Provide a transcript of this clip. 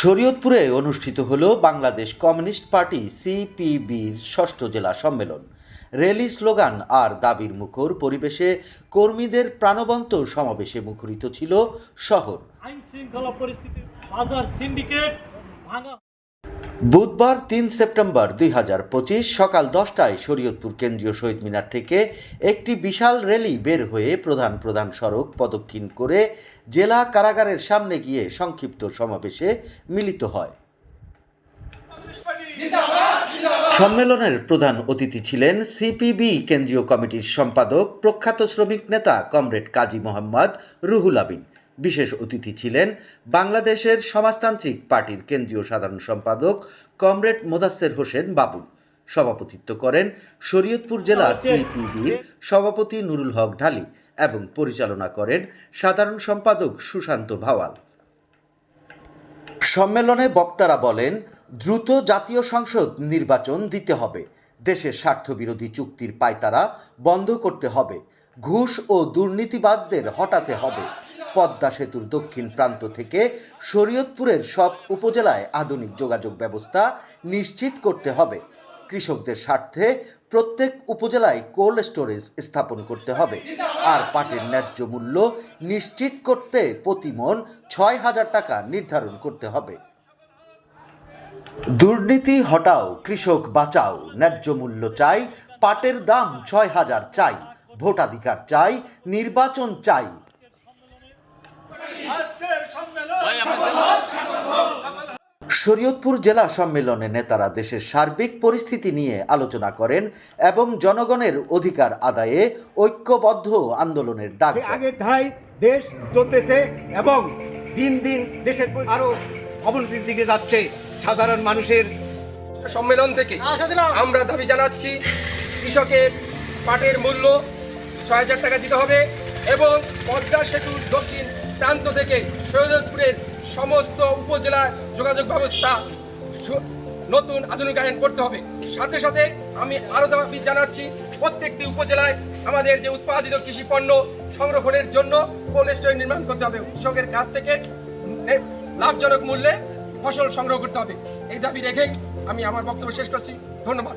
শরীয়তপুরে অনুষ্ঠিত হলো Bangladesh communist party সিপিবির ষষ্ঠ জেলা সম্মেলন। রেলি স্লোগান আর দাবির মুখর পরিবেশে কর্মীদের প্রাণবন্ত সমাবেশে মুখরিত ছিল শহর। আইন শৃঙ্খলা পরিস্থিতি বাজার সিন্ডিকেট বুধবার তিন সেপ্টেম্বর দুই হাজার পঁচিশ সকাল দশটায় শরীয়তপুর কেন্দ্রীয় শহীদ মিনার থেকে একটি বিশাল র্যালি বের হয়ে প্রধান প্রধান সড়ক প্রদক্ষিণ করে জেলা কারাগারের সামনে গিয়ে সংক্ষিপ্ত সমাবেশে মিলিত হয়। সম্মেলনের প্রধান অতিথি ছিলেন সিপিবি কেন্দ্রীয় কমিটির সম্পাদক প্রখ্যাত শ্রমিক নেতা কমরেড কাজী মোহাম্মদ রুহুল আবিন বিশেষ অতিথি ছিলেন বাংলাদেশের সমাজতান্ত্রিক পার্টির কেন্দ্রীয় সাধারণ সম্পাদক কমরেড মোদাস্সের হোসেন বাবুল। সভাপতিত্ব করেন শরীয়তপুর জেলা সিপিবির সভাপতি নুরুল হক ঢালি এবং পরিচালনা করেন সাধারণ সম্পাদক সুশান্ত ভাওয়াল। সম্মেলনে বক্তারা বলেন দ্রুত জাতীয় সংসদ নির্বাচন দিতে হবে। দেশের স্বার্থবিরোধী চুক্তির পায়তারা বন্ধ করতে হবে। ঘুষ ও দুর্নীতিবাদদের হটাতে হবে। পদ্মা সেতুর দক্ষিণ প্রান্ত থেকে শরীয়তপুরের সব উপজেলায় আধুনিক যোগাযোগ ব্যবস্থা নিশ্চিত করতে হবে। কৃষকদের স্বার্থে প্রত্যেক উপজেলায় কোল্ড স্টোরেজ স্থাপন করতে হবে। আর পাটের ন্যায্য মূল্য নিশ্চিত করতে প্রতিমন ছয় হাজার টাকা নির্ধারণ করতে হবে। দুর্নীতি হটাও, কৃষক বাঁচাও, ন্যায্য মূল্য চাই, পাটের দাম ছয় হাজার চাই, ভোটাধিকার চাই, নির্বাচন চাই শরীয়তপুর জেলা সম্মেলনে নেতারা দেশের সার্বিক পরিস্থিতি নিয়ে আলোচনা করেন এবং জনগণের অধিকার আদায়ে ঐক্যবদ্ধ আন্দোলনের ডাক দেন। আগের ধারায় দেশ চলতেছে এবং দিন দিন দেশের আরও অবনতির দিকে যাচ্ছে। সাধারণ মানুষের সম্মেলন থেকে আমরা দাবি জানাচ্ছি কৃষকের পাটের মূল্য ছয় হাজার টাকা দিতে হবে এবং পদ্মা সেতুর দক্ষিণ প্রান্ত থেকে সৈয়দপুরের সমস্ত উপজেলার যোগাযোগ ব্যবস্থা নতুন আধুনিকায়ন করতে হবে। সাথে সাথে আমি আরও দাবি জানাচ্ছি, প্রত্যেকটি উপজেলায় আমাদের যে উৎপাদিত কৃষি পণ্য সংরক্ষণের জন্য কোল্ড স্টোর নির্মাণ করতে হবে, কৃষকের কাছ থেকে লাভজনক মূল্যে ফসল সংগ্রহ করতে হবে। এই দাবি রেখেই আমি আমার বক্তব্য শেষ করছি। ধন্যবাদ